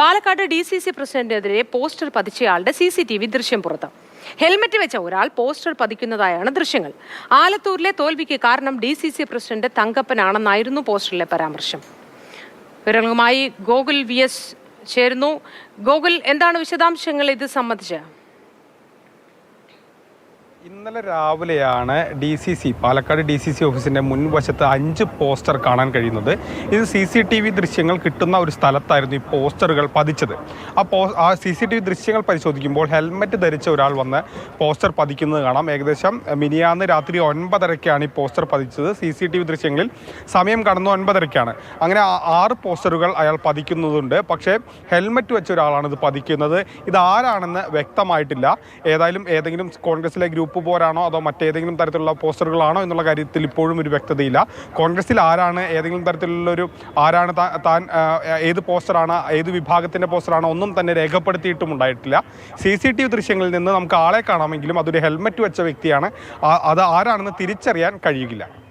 Palakkad D C C പ്രസിഡന്റിനെതിരെ poster പതിച്ചയാളുടെ C C T V ദൃശ്യം പുറത്ത്. ഹെൽമറ്റ് വെച്ച ഒരാൾ പോസ്റ്റർ പതിക്കുന്നതായാണ് ദൃശ്യങ്ങൾ. ആലത്തൂരിലെ തോൽവിക്ക് കാരണം ഡി സി സി പ്രസിഡന്റ് തങ്കപ്പനാണെന്നായിരുന്നു പോസ്റ്ററിലെ പരാമർശം. വിവരങ്ങളുമായി ഗോകുൽ വി എസ് ചേരുന്നു. ഗോകുൽ എന്താണ് വിശദാംശങ്ങൾ ഇത് സംബന്ധിച്ച്? ഇന്നലെ രാവിലെയാണ് D C C Palakkad D C C ഓഫീസിന്റെ മുൻവശത്ത് അഞ്ച് പോസ്റ്റർ കാണാൻ കഴിയുന്നത്. ഇത് സി സി ടി വി ദൃശ്യങ്ങൾ കിട്ടുന്ന ഒരു സ്ഥലത്തായിരുന്നു ഈ പോസ്റ്ററുകൾ പതിച്ചത്. ആ പോ ആ സി സി ടി വി ദൃശ്യങ്ങൾ പരിശോധിക്കുമ്പോൾ ഹെൽമെറ്റ് ധരിച്ച ഒരാൾ വന്ന് പോസ്റ്റർ പതിക്കുന്നത് കാണാം. ഏകദേശം മിനിയാന്ന് രാത്രി ഒൻപതരയ്ക്കാണ് ഈ പോസ്റ്റർ പതിച്ചത്. സി സി ടി വി ദൃശ്യങ്ങളിൽ സമയം കടന്നു ഒൻപതരയ്ക്കാണ് അങ്ങനെ ആറ് പോസ്റ്ററുകൾ അയാൾ പതിക്കുന്നതുണ്ട്. പക്ഷേ ഹെൽമെറ്റ് വെച്ച ഒരാളാണ് ഇത് പതിക്കുന്നത്. ഇത് ആരാണെന്ന് വ്യക്തമായിട്ടില്ല. ഏതായാലും ഏതെങ്കിലും കോൺഗ്രസിലെ ഗ്രൂപ്പ് പോരാണോ അതോ മറ്റേതെങ്കിലും തരത്തിലുള്ള പോസ്റ്ററുകളാണോ എന്നുള്ള കാര്യത്തിൽ ഇപ്പോഴും ഒരു വ്യക്തതയില്ല. കോൺഗ്രസിൽ ആരാണ് ഏതെങ്കിലും തരത്തിലുള്ള ഒരു ആരാണ് താൻ ഏത് പോസ്റ്ററാണ് ഏത് വിഭാഗത്തിന്റെ പോസ്റ്ററാണ് ഒന്നും തന്നെ രേഖപ്പെടുത്തിയിട്ടും ഉണ്ടായിട്ടില്ല. സി സി ടി വി ദൃശ്യങ്ങളിൽ നിന്ന് നമുക്ക് ആളെ കാണാമെങ്കിലും അതൊരു ഹെൽമറ്റ് വെച്ച വ്യക്തിയാണ്. അത് ആരാണെന്ന് തിരിച്ചറിയാൻ കഴിയുകയില്ല.